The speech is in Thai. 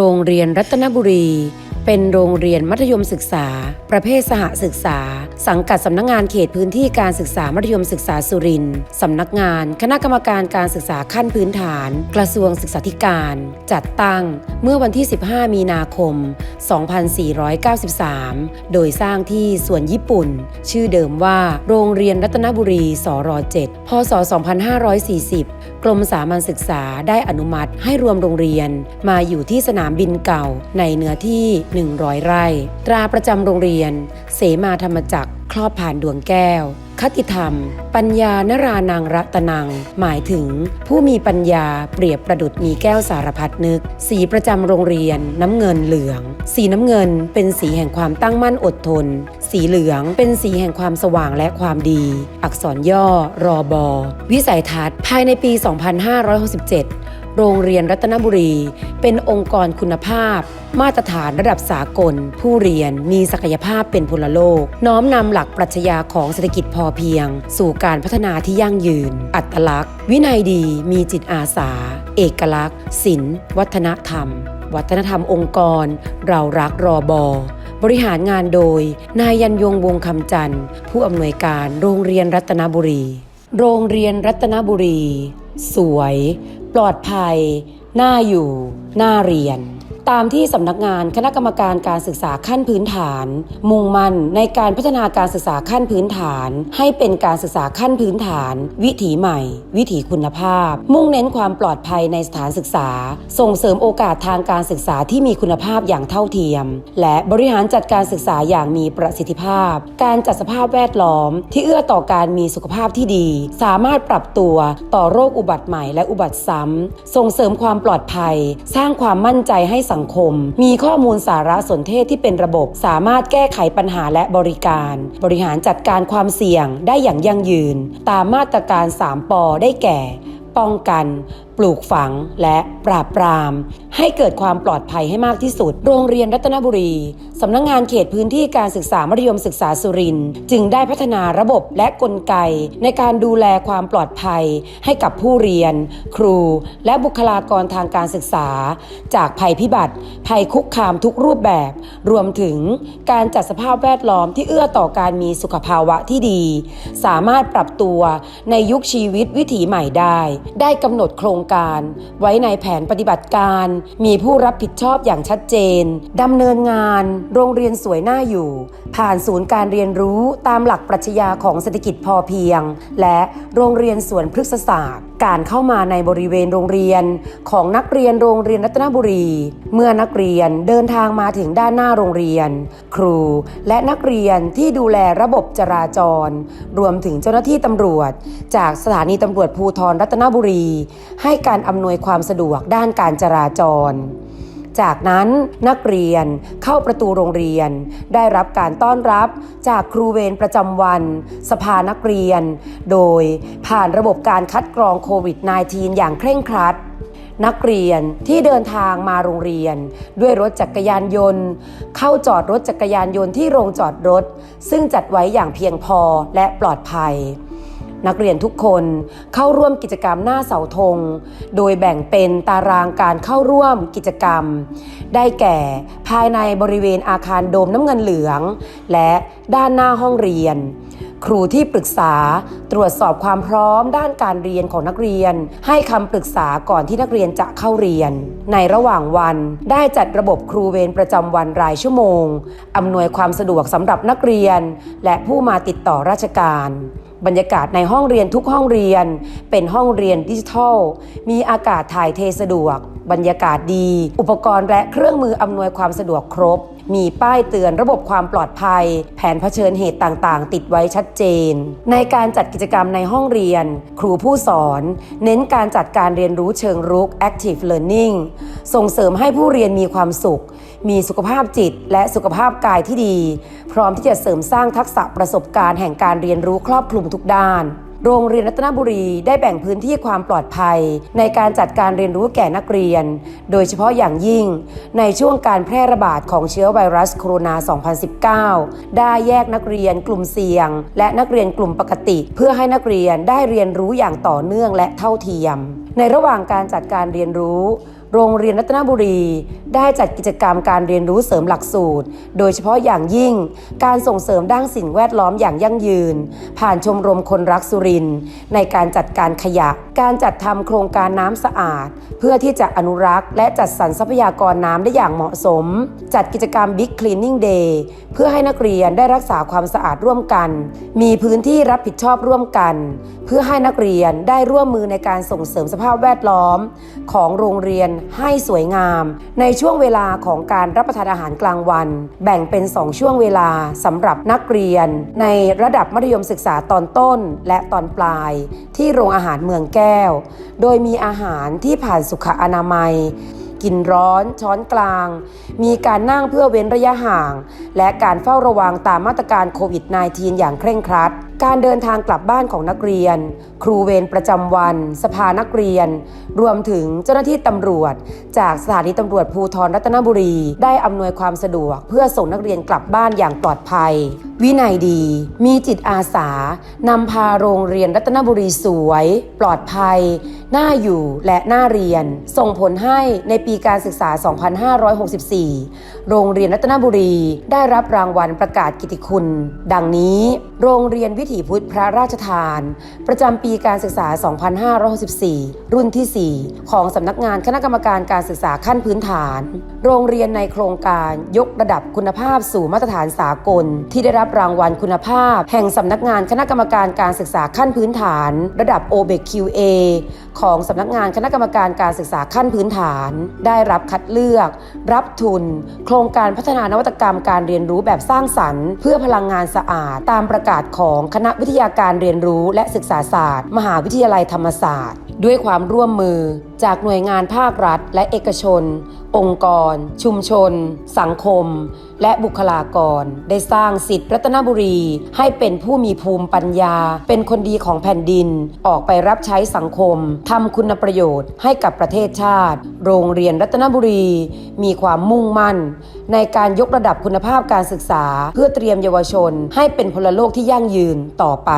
โรงเรียนรัตนบุรี เป็นโรงเรียนมัธยมศึกษา ประเภทสหศึกษา สังกัดสำนักงานเขตพื้นที่การศึกษามัธยมศึกษาสุรินทร์สำนักงาน คณะกรรมการการศึกษาขั้นพื้นฐาน กระทรวงศึกษาธิการ จัดตั้งเมื่อวันที่ 15 มีนาคม 2493 โดยสร้างที่สวนญี่ปุ่น ชื่อเดิมว่า โรงเรียนรัตนบุรีสร7พศ 2540 กรมสามัญศึกษาได้อนุมัติให้รวมโรงเรียน มาอยู่ที่สนามบินเก่าในเนื้อที่100 ไร่ ตราประจำโรงเรียน เสมาธรรมจักร ครอบผ่านดวงแก้ว คติธรรม ปัญญานรานังรัตนัง หมายถึงผู้มีปัญญาเปรียบประดุดมีแก้วสารพัดนึก สีประจำโรงเรียน น้ำเงินเหลือง สีน้ำเงินเป็นสีแห่งความตั้งมั่นอดทน สีเหลืองเป็นสีแห่งความสว่างและความดี อักษรย่อรอบอวิสัยทัศน์ภายในปี 2567 โรงเรียนรัตนบุรี เป็นองค์กรคุณภาพ มาตรฐานระดับสากล ผู้เรียนมีศักยภาพเป็นพลโลก น้อมนำหลักปรัชญาของเศรษฐกิจพอเพียง สู่การพัฒนาที่ยั่งยืน อัตลักษณ์ วินัยดีมีจิตอาสา เอกลักษณ์ศิลป์วัฒนธรรม วัฒนธรรมองค์กร เรารักรอบอบริหารงานโดย นายยันยงวงคำจันทร์ ผู้อำนวยการโรงเรียนรัตนบุรี โรงเรียนรัตนบุรี สวย ปลอดภัย น่าอยู่ น่าเรียน ตามที่สำนักงานคณะกรรมการการศึกษาขั้นพื้นฐาน มุ่งมั่นในการพัฒนาการศึกษาขั้นพื้นฐาน ให้เป็นการศึกษาขั้นพื้นฐาน วิถีใหม่ วิถีคุณภาพ มุ่งเน้นความปลอดภัยในสถานศึกษา ส่งเสริมโอกาสทางการศึกษาที่มีคุณภาพอย่างเท่าเทียม และบริหารจัดการศึกษาอย่างมีประสิทธิภาพ การจัดสภาพแวดล้อม ที่เอื้อต่อการมีสุขภาพที่ดี สามารถปรับตัวต่อโรคอุบัติใหม่และอุบัติซ้ำส่งเสริมความปลอดภัย สร้างความมั่นใจให้สังคม มีข้อมูลสารสนเทศที่เป็นระบบ สามารถแก้ไขปัญหาและบริการ บริหารจัดการความเสี่ยงได้อย่างยั่งยืน ตามมาตรการ 3ปอได้แก่ ป้องกัน ปลูกฝังและปราบปราม ให้เกิดความปลอดภัยให้มากที่สุด โรงเรียนรัตนบุรี สำนักงงานเขตพื้นที่การศึกษามัธยมศึกษาสุรินทร์จึงได้พัฒนาระบบและกลไก ในการดูแลความปลอดภัย ให้กับผู้เรียน ครู และบุคลากรทางการศึกษา จากภัยพิบัติ ภัยคุกคามทุกรูปแบบ รวมถึงการจัดสภาพแวดล้อมที่เอื้อต่อการมีสุขภาวะที่ดี สามารถปรับตัวในยุคชีวิตวิถีใหม่ได้ ได้กำหนดโครงการไว้ในแผนปฏิบัติการ มีผู้รับผิดชอบอย่างชัดเจนดำเนินงาน โรงเรียนสวยหน่าอยู่ ผ่านศูนย์การเรียนรู้ตามหลักปรัชญาของเศรษฐกิจพอเพียง และโรงเรียนสวนพฤกษศาสตร์ การเข้ามาในบริเวณโรงเรียน ของนักเรียนโรงเรียนรัตนบุรี เมื่อนักเรียนเดินทางมาถึงด้านหน้าโรงเรียน ครูและนักเรียนที่ดูแลระบบจราจร รวมถึงเจ้าหน้าที่ตำรวจ จากสถานีตำรวจภูธรรัตนบุรี ให้การอำนวยความสะดวกด้านการจราจร จากนั้นนักเรียนเข้าประตูโรงเรียน ได้รับการต้อนรับจากครูเวรประจำวัน สภานักเรียน โดยผ่านระบบการคัดกรองโควิด -19 อย่างเคร่งครัดนักเรียนที่เดินทางมาโรงเรียน ด้วยรถจักรยานยนต์ เข้าจอดรถจักรยานยนต์ที่โรงจอดรถ ซึ่งจัดไว้อย่างเพียงพอและปลอดภัย นักเรียนทุกคนเข้าร่วมกิจกรรมหน้าเสาธง โดยแบ่งเป็นตารางการเข้าร่วมกิจกรรม ได้แก่ภายในบริเวณอาคารโดมน้ำเงินเหลือง และด้านหน้าห้องเรียน ครูที่ปรึกษาตรวจสอบความพร้อมด้านการเรียนของนักเรียน ให้คำปรึกษาก่อนที่นักเรียนจะเข้าเรียน ในระหว่างวันได้จัดระบบครูเวรประจำวันรายชั่วโมงอำนวยความสะดวกสำหรับนักเรียน และผู้มาติดต่อราชการ บรรยากาศในห้องเรียนทุกห้องเรียน เป็นห้องเรียนดิจิทัล มีอากาศถ่ายเทสะดวก บรรยากาศดี อุปกรณ์และเครื่องมืออำนวยความสะดวกครบ มีป้ายเตือนระบบความปลอดภัย แผนเผชิญเหตุต่างๆ ติดไว้ชัดเจน ในการจัดกิจกรรมในห้องเรียน ครูผู้สอน เน้นการจัดการเรียนรู้เชิงรุก active learning ส่งเสริมให้ผู้เรียนมีความสุข มีสุขภาพจิต และสุขภาพกายที่ดี พร้อมที่จะเสริมสร้างทักษะประสบการณ์แห่งการเรียนรู้ครอบคลุมทุกด้าน โรงเรียนรัตนบุรีได้แบ่งพื้นที่ความปลอดภัย ในการจัดการเรียนรู้แก่นักเรียน โดยเฉพาะอย่างยิ่ง ในช่วงการแพร่ระบาดของเชื้อไวรัสโคโรนา 2019 ได้แยกนักเรียนกลุ่มเสี่ยง และนักเรียนกลุ่มปกติ เพื่อให้นักเรียนได้เรียนรู้อย่างต่อเนื่องและเท่าเทียม ในระหว่างการจัดการเรียนรู้ โรงเรียนรัตนบุรี ได้จัดกิจกรรมการเรียนรู้เสริมหลักสูตร โดยเฉพาะอย่างยิ่ง การส่งเสริมด้านสิ่งแวดล้อมอย่างยั่งยืน ผ่านชมรมคนรักสุรินทร์ในการจัดการขยะ การจัดทำโครงการน้ำสะอาด เพื่อที่จะอนุรักษ์และจัดสรรทรัพยากรน้ำได้อย่างเหมาะสม จัดกิจกรรม Big Cleaning Day เพื่อให้นักเรียนได้รักษาความสะอาดร่วมกัน มีพื้นที่รับผิดชอบร่วมกัน เพื่อให้นักเรียนได้ร่วมมือในการส่งเสริมสภาพแวดล้อม ของโรงเรียนให้สวยงาม ในช่วงเวลาของการรับประทานอาหารกลางวัน แบ่งเป็น 2 ช่วงเวลาสำหรับนักเรียน ในระดับมัธยมศึกษาตอนต้นและตอนปลาย ที่โรงอาหารเมืองแก้ว โดยมีอาหารที่ผ่านสุขอนามัยกินร้อนช้อนกลาง มีการนั่งเพื่อเว้นระยะห่าง และการเฝ้าระวังตามมาตรการโควิด -19 อย่างเคร่งครัด การเดินทางกลับบ้านของนักเรียน ครูเวรประจำวัน สภานักเรียน รวมถึงเจ้าหน้าที่ตำรวจ จากสถานีตำรวจภูธรรัตนบุรี ได้อำนวยความสะดวก เพื่อส่งนักเรียนกลับบ้านอย่างปลอดภัย วินัยดี มีจิตอาสานำพาโรงเรียนรัตนบุรีสวย ปลอดภัย น่าอยู่และน่าเรียน ส่งผลให้ในปีการศึกษา 2564 โรงเรียนรัตนบุรีได้รับรางวัลประกาศกิตติคุณ ดังนี้ โรงเรียนวิถีพุทธพระราชทาน ประจำปีการศึกษา 2564 รุ่นที่ 4 ของสำนักงานคณะกรรมการการศึกษาขั้นพื้นฐาน โรงเรียนในโครงการยกระดับคุณภาพสู่มาตรฐานสากล ที่ได้รับรางวัลคุณภาพ แห่งสำนักงานคณะกรรมการการศึกษาขั้นพื้นฐาน ระดับ o b e q a ของสำนักงานคณะกรรมการการศึกษาขั้นพื้นฐาน ได้รับคัดเลือก รับทุน โครงการพัฒนานวัตกรรมการเรียนรู้แบบสร้างสรรค์ เพื่อพลังงานสะอาดตามประกาศของคณะวิทยาการเรียนรู้และศึกษาศาสตร์ มหาวิทยาลัยธรรมศาสตร์ ด้วยความร่วมมือจากหน่วยงานภาครัฐ และเอกชน องค์กร ชุมชน สังคม และบุคลากร ได้สร้างสิทธิ์รัตนบุรี ให้เป็นผู้มีภูมิปัญญา เป็นคนดีของแผ่นดิน ออกไปรับใช้สังคมทำคุณประโยชน์ให้กับประเทศชาติ โรงเรียนรัตนบุรี มีความมุ่งมั่น ในการยกระดับคุณภาพการศึกษา เพื่อเตรียมเยาวชน ให้เป็นพลโลกที่ยั่งยืนต่อไป